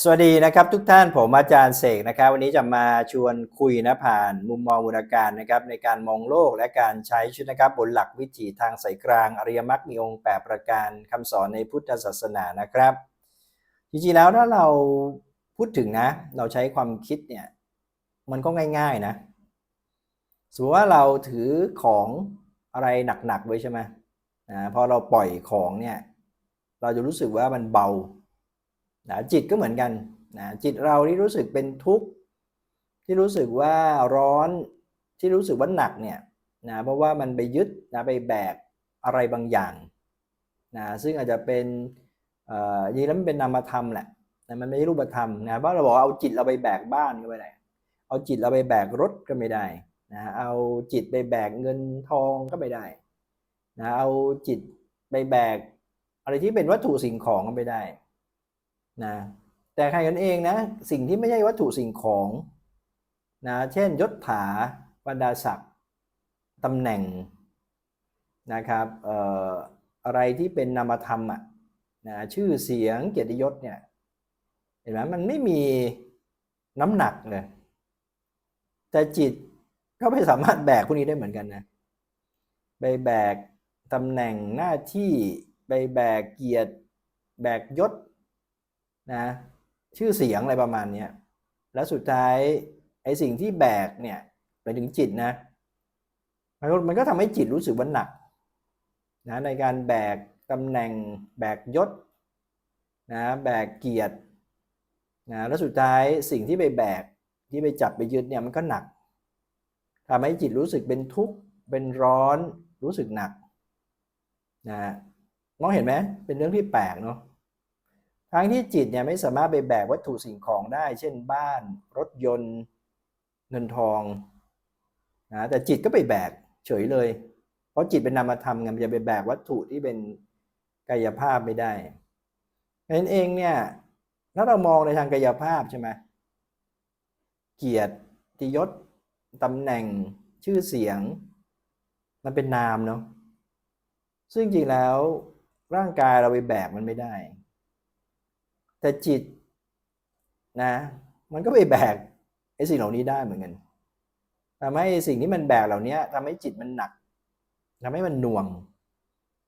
สวัสดีนะครับทุกท่านผมอาจารย์เสกนะครับ วันนี้จะมาชวนคุยนะผ่านมุมมองบูรการนะครับในการมองโลกและการใช้ชีวิตนะครับบนหลักวิถีทางสายกลาง อริยมรรคมีองค์แปดประการคำสอนในพุทธศาสนานะครับ จริงๆแล้วถ้าเราพูดถึงนะ เราใช้ความคิดเนี่ยมันก็ง่ายๆนะสมมติว่าเราถือของอะไรหนักๆไว้ใช่ไหมนะพอเราปล่อยของเนี่ยเราจะรู้สึกว่ามันเบา นะจิตก็เหมือนกันนะจิตเราที่รู้สึกเป็นทุกข์ที่รู้สึกว่าร้อนที่รู้สึกว่าหนักเนี่ยนะเพราะว่ามันไปยึดนะไปแบกอะไรบางอย่างนะซึ่งอาจจะเป็นเอ่อจริงแล้วมันเป็นนามธรรมแหละนะมันไม่ใช่รูปธรรมนะเพราะเราบอกเอาจิตเราไปแบกบ้านก็ไม่ได้เอาจิตเราไปแบกรถก็ไม่ได้นะเอาจิตไปแบกเงินทองก็ไม่ได้นะเอาจิตไปแบกอะไรที่เป็นวัตถุสิ่งของก็ไม่ได้ นะแต่ใครกันเองนะสิ่งที่ไม่ใช่วัตถุสิ่งของนะเช่นยศถาบรรดาศักดิ์ตำแหน่งนะครับอออะไรที่เป็นนามธรรมอะนะชื่อเสียงเกียรติยศเนี่ยเห็นไหมมันไม่มีน้ำหนักเลยแต่จิตก็ไม่สามารถแบกพวกนี้ได้เหมือนกันนะไปแบกตำแหน่งหน้าที่ไปแบกเกียรติ แบกยศ นะชื่อเสียงอะไรประมาณเนี้ยแล้วสุดท้ายไอ้สิ่งที่แบกเนี่ยไปถึงจิตนะมันก็มันก็ทำให้จิตรู้สึกว่าหนักนะในการแบกตำแหน่งแบกยศนะแบกเกียรตินะแล้วสุดท้ายสิ่งที่ไปแบกที่ไปจับไปยึดเนี่ยมันก็หนักทำให้จิตรู้สึกเป็นทุกข์เป็นร้อนรู้สึกหนักนะมองเห็นไหมเป็นเรื่องที่แปลกเนาะ ทั้งที่จิตเนี่ยไม่สามารถไปแบกวัตถุสิ่งของได้ เช่นบ้าน รถยนต์ เงินทองนะแต่จิตก็ไปแบกเฉยเลย เพราะจิตเป็นนามธรรมไงมันจะไปแบกวัตถุที่เป็นกายภาพไม่ได้เพราะฉะนั้นเองเนี่ยถ้าเรามองในทางกายภาพใช่ไหมเกียรติยศตำแหน่งชื่อเสียง มันเป็นนามเนาะซึ่งจริงแล้วร่างกายเราไปแบกมันไม่ได้ แต่จิตนะ มันก็ไปแบกไอ้สิ่งเหล่านี้ได้เหมือนกันทำให้สิ่งที่มันแบกเหล่านี้ทำให้จิตมันหนักทำให้มันหน่วง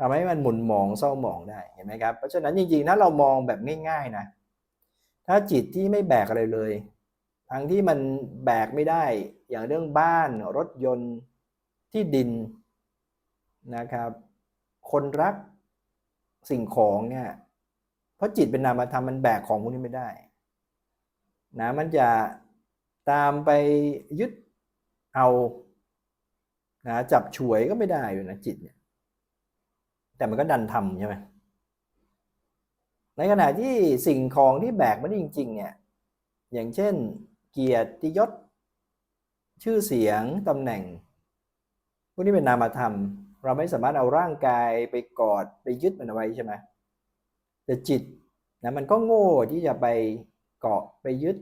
ทำให้มันหมุนหมองเศร้าหมองได้เห็นไหมครับเพราะฉะนั้นจริงๆถ้าเรามองแบบง่าย ๆนะ ถ้าจิตที่ไม่แบกอะไรเลย ทั้งที่มันแบกไม่ได้อย่างเรื่องบ้านรถยนต์ที่ดินนะครับ คนรักสิ่งของเนี่ย เพราะจิตเป็นนามธรรมมันแบกของพวกนี้ไม่ได้นะมันจะตามไปยึดเอานะจับฉวยก็ไม่ได้อยู่นะจิตเนี่ย แต่มันก็ดันทำใช่ไหมในขณะที่สิ่งของที่แบกมันจริง ๆ เนี่ย อย่างเช่น เกียรติยศ ชื่อเสียงตำแหน่ง พวกนี้เป็นนามธรรม เราไม่สามารถเอาร่างกายไปกอดไปยึดมันเอาไว้ใช่ไหม แต่จิตนะมันก็โง่ที่จะไปเกาะไปยึด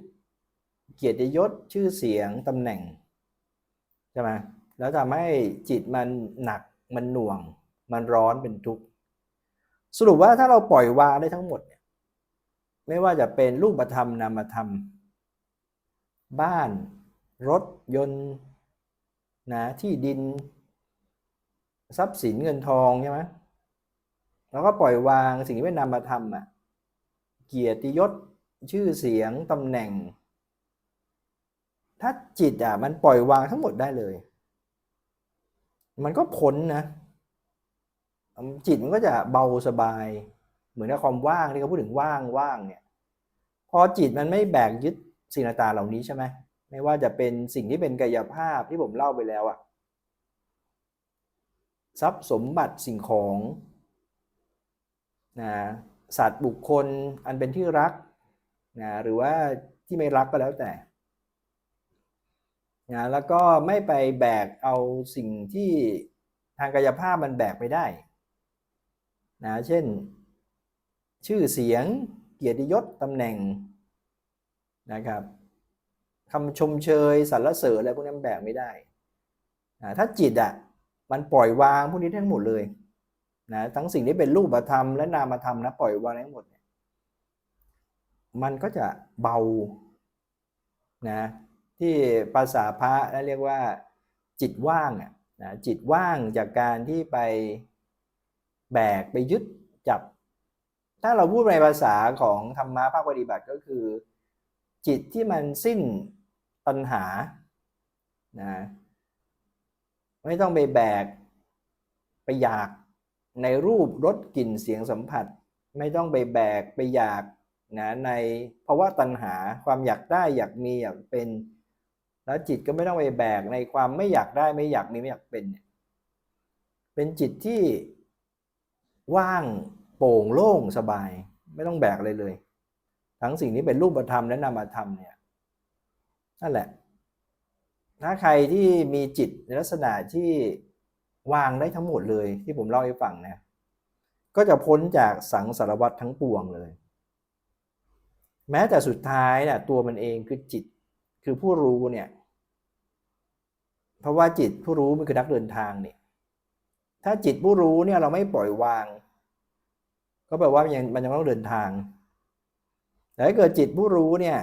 เกียรติยศชื่อเสียงตำแหน่งใช่ไหมแล้วทำให้จิตมันหนักมันหน่วง มันร้อนเป็นทุกข์สรุปว่าถ้าเราปล่อยวางได้ทั้งหมดเนี่ยไม่ว่าจะเป็นรูปธรรมนามธรรม บ้าน รถยนต์นะที่ดิน ทรัพย์สินเงินทองใช่ไหม แล้วก็ปล่อยวางสิ่งที่เป็นนามธรรมอะเกียรติยศชื่อเสียงตำแหน่ง ถ้าจิตอะมันปล่อยวางทั้งหมดได้เลย มันก็พ้นนะ จิตมันก็จะเบาสบาย เหมือนกับความว่างที่เขาพูดถึงว่างว่างเนี่ย พอจิตมันไม่แบกยึดสิ่งต่างๆเหล่านี้ใช่ไหมไม่ว่าจะเป็นสิ่งที่เป็นกายภาพที่ผมเล่าไปแล้วอะทรัพย์สมบัติสิ่งของ นะสัตว์บุคคลอันเป็นที่รักนะหรือว่าที่ไม่รักก็แล้วแต่นะแล้วก็ไม่ไปแบกเอาสิ่งที่ทางกายภาพมันแบกไม่ได้นะเช่น ชื่อเสียงเกียรติยศตำแหน่งนะครับคำชมเชยสรรเสริญอะไรพวกนี้มันแบกไม่ได้นะถ้าจิตอะมันปล่อยวางพวกนี้ทั้งหมดเลย นะทั้งสิ่งที่เป็นรูปธรรมและนามธรรมนะปล่อยวางทั้งหมดเนี่ยมันก็จะเบานะที่ภาษาพระเรียกว่าจิตว่างอะนะจิตว่างจากการที่ไปแบกไปยึดจับ ถ้าเราพูดในภาษาของธรรมะภาคปฏิบัติก็คือ จิตที่มันสิ้นตัณหานะไม่ต้องไปแบก ไปอยาก ในรูปรสกลิ่นเสียงสัมผัส ไม่ต้องไปแบกไปอยากนะในภาะวะตัณหาความอยากได้อยากมีอยากเป็น แล้วจิตก็ไม่ต้องไปแบกในความไม่อยากได้ไม่อยากมีไม่อยากเป็นเนี่ยเป็นจิตที่ว่างโปร่งโล่งสบาย ไม่ต้องแบกเลยเลย ทั้งสิ่งนี้เป็นรูปธรรมและนามธรรมเนี่ยนั่นแหละ ถ้าใครที่มีจิตในลักษณะที่ วางได้ทั้งหมดเลยที่ผมเล่าให้ฟังนะก็จะพ้นจากสังสารวัตทั้งปวงเลย แม้แต่สุดท้ายเนี่ยตัวมันเองคือจิตคือผู้รู้เนี่ยเพราะว่าจิตผู้รู้มันคือนักเดินทางเนี่ยถ้าจิตผู้รู้เนี่ยเราไม่ปล่อยวาง ก็แปลว่ามันยังมันยังต้องเดินทางแต่ถ้าเกิดจิตผู้รู้เนี่ย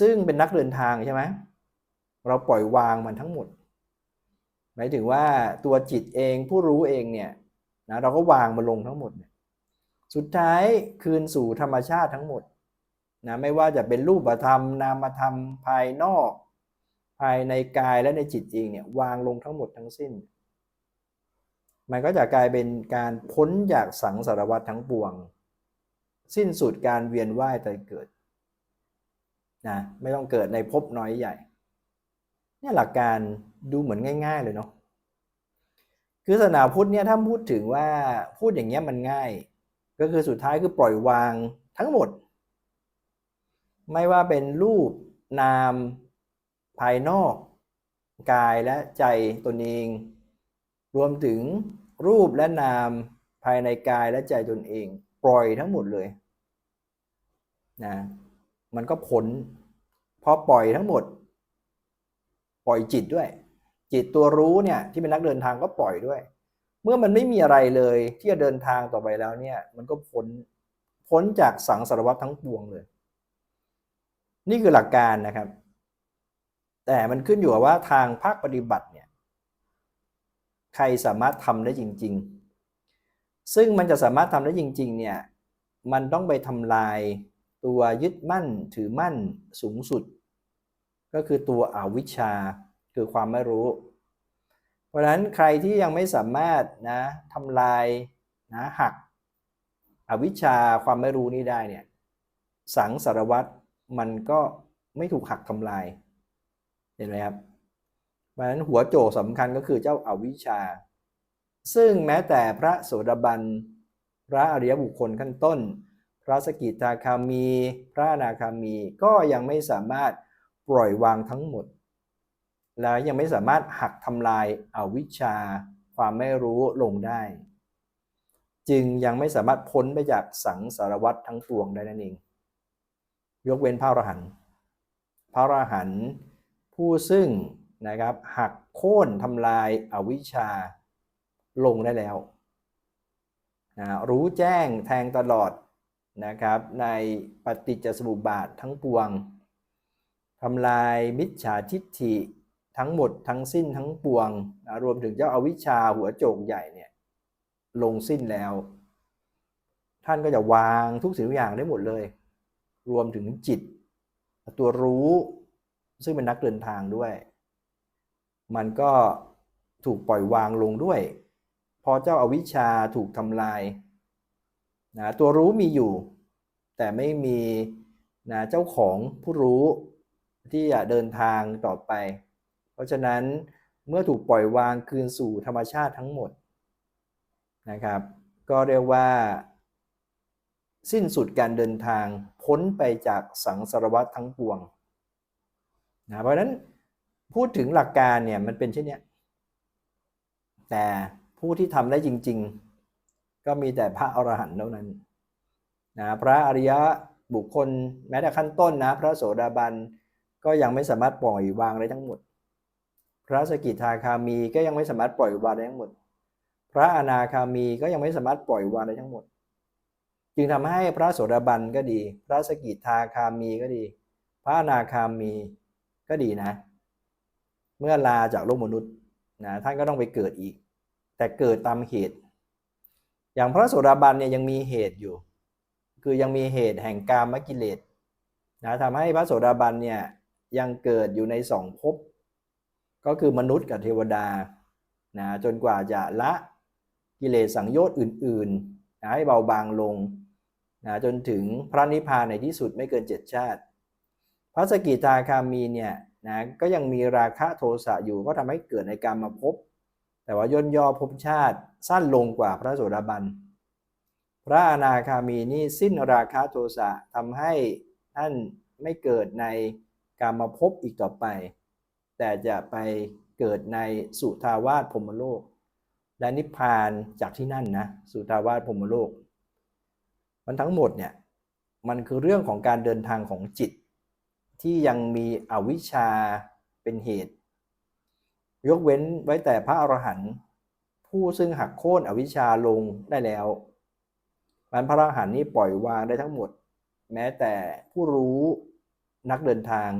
ซึ่งเป็นนักเดินทางใช่ไหมเราปล่อยวางมันทั้งหมด หมายถึงว่าตัวจิตเองผู้รู้เองเนี่ยนะเราก็วางมันลงทั้งหมด สุดท้ายคืนสู่ธรรมชาติทั้งหมดนะไม่ว่าจะเป็นรูปธรรม นามธรรมภายนอก ภายในกายและในจิตเองเนี่ยวางลงทั้งหมดทั้งสิ้น มันก็จะกลายเป็นการพ้นจากสังสารวัฏทั้งปวง สิ้นสุดการเวียนว่ายตายเกิดนะไม่ต้องเกิดในภพน้อยใหญ่ เนี่ยหลักการดูเหมือนง่าย ๆ เลยเนาะคือศาสนาพุทธเนี่ยถ้าพูดถึงว่าพูดอย่างเงี้ยมันง่าย ก็คือสุดท้ายคือปล่อยวางทั้งหมด ไม่ว่าเป็นรูปนามภายนอก กายและใจตนเอง รวมถึงรูปและนามภายในกายและใจตนเอง ปล่อยทั้งหมดเลยนะมันก็พ้นพอปล่อยทั้งหมด ปล่อยจิตด้วย จิตตัวรู้เนี่ยที่เป็นนักเดินทางก็ปล่อยด้วย เมื่อมันไม่มีอะไรเลยที่จะเดินทางต่อไปแล้วเนี่ยมันก็พ้นพ้นจากสังสารวัฏทั้งปวงเลย นี่คือหลักการนะครับ แต่มันขึ้นอยู่กับว่าทางภาคปฏิบัติเนี่ยใครสามารถทำได้จริง ๆ ซึ่งมันจะสามารถทำได้จริง ๆ เนี่ยมันต้องไปทำลายตัวยึดมั่นถือมั่นสูงสุด ก็คือตัวอวิชชาคือความไม่รู้ เพราะฉะนั้นใครที่ยังไม่สามารถนะทำลายนะหักอวิชชาความไม่รู้นี้ได้เนี่ยสังสารวัตรมันก็ไม่ถูกหักทำลายเห็นไหมครับเพราะฉะนั้นหัวโจกสำคัญก็คือเจ้าอาวิชชา ซึ่งแม้แต่พระโสดาบันพระอริยบุคคลขั้นต้น พระสกิทาคามี พระนาคามีก็ยังไม่สามารถ ปล่อยวางทั้งหมด และยังไม่สามารถหักทำลายอาวิชชา ความไม่รู้ลงได้ จึงยังไม่สามารถพ้นไปจากสังสารวัฏทั้งปวงได้นั่นเอง ยกเว้นพระอรหันต์พระอรหันต์ผู้ซึ่งนะครับหักโค่นทำลายอาวิชชาลงได้แล้วนะรู้แจ้งแทงตลอดนะครับในปฏิจจสมุปบาททั้งปวงำลายมิจฉาทิฏฐิทั้งหมดทั้งสิ้นทั้งปวงนะรวมถึงเจ้าอาวิชชาหัวโจกใหญ่เนี่ยลงสิ้นแล้ว ท่านก็จะวางทุกสิ่งทุกอย่างได้หมดเลย รวมถึงจิต ตัวรู้ซึ่งเป็นนักเดินทางด้วย มันก็ถูกปล่อยวางลงด้วย พอเจ้าอาวิชชาถูกทำลายนะตัวรู้มีอยู่ แต่ไม่มีนะเจ้าของผู้รู้ ที่จะเดินทางต่อไป เพราะฉะนั้นเมื่อถูกปล่อยวางคืนสู่ธรรมชาติทั้งหมดนะครับ ก็เรียกว่า สิ้นสุดการเดินทางพ้นไปจากสังสารวัฏทั้งปวงนะเพราะฉะนั้นพูดถึงหลักการเนี่ยมันเป็นเช่นนี้แต่ผู้ที่ทำได้จริง ๆ ก็มีแต่พระอรหันต์เท่านั้นนะพระอริยะบุคคลแม้แต่ขั้นต้นนะ พระโสดาบัน ก็ยังไม่สามารถปล่อยวางได้ทั้งหมด พระสกิทาคามีก็ยังไม่สามารถปล่อยวางได้ทั้งหมด พระอนาคามีก็ยังไม่สามารถปล่อยวางได้ทั้งหมด จึงทำให้พระโสดาบันก็ดี พระสกิทาคามีก็ดี พระอนาคามีก็ดีนะ เมื่อลาจากโลกมนุษย์นะท่านก็ต้องไปเกิดอีก แต่เกิดตามเหตุ อย่างพระโสดาบันเนี่ยยังมีเหตุอยู่ คือยังมีเหตุแห่งกามกิเลสนะทำให้พระโสดาบันเนี่ย ยังเกิดอยู่ในสองภพก็คือมนุษย์กับเทวดานะจนกว่าจะละกิเลสสังโยชน์อื่นๆนะให้เบาบางลงนะจนถึงพระนิพพานในที่สุดไม่เกินเจ็ดชาติ พระสกิทาคามีเนี่ยนะก็ยังมีราคะโทสะอยู่ก็ทำให้เกิดในการมาพบ แต่ว่าย่นย่อภพชาติสั้นลงกว่าพระโสดาบัน พระอนาคามีนี่สิ้นราคะโทสะทำให้ท่านไม่เกิดใน การมาพบอีกต่อไป แต่จะไปเกิดในสุทาวาสพรมโลก และนิพพานจากที่นั่นนะสุทาวาสพรมโลก มันทั้งหมดเนี่ยมันคือเรื่องของการเดินทางของจิต ที่ยังมีอวิชชาเป็นเหตุ ยกเว้นไว้แต่พระอรหันต์ผู้ซึ่งหักโค่นอวิชชาลงได้แล้วมันพระอรหันต์นี้ปล่อยวางได้ทั้งหมด แม้แต่ผู้รู้ นักเดินทาง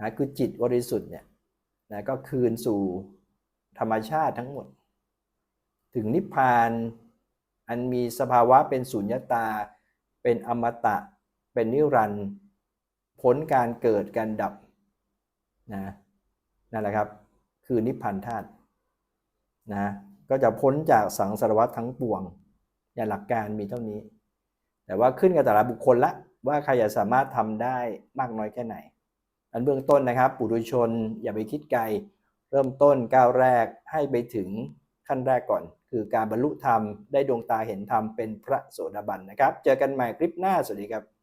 นะคือจิตบริสุทธิ์เนี่ยนะก็คืนสู่ธรรมชาติทั้งหมด ถึงนิพพานอันมีสภาวะเป็นสุญญตา เป็นอมตะ เป็นนิรันดร์พ้นการเกิดการดับนะนั่นแหละครับคือนิพพานธาตุนะก็จะพ้นจากสังสารวัฏทั้งปวงอย่างหลักการมีเท่านี้ แต่ว่าขึ้นกับแต่ละบุคคลละ ว่าใครจะสามารถทำได้มากน้อยแค่ไหน อันเบื้องต้นนะครับ ปุถุชนอย่าไปคิดไกล เริ่มต้นก้าวแรกให้ไปถึงขั้นแรกก่อน คือการบรรลุธรรมได้ดวงตาเห็นธรรมเป็นพระโสดาบันนะครับ เจอกันใหม่คลิปหน้า สวัสดีครับ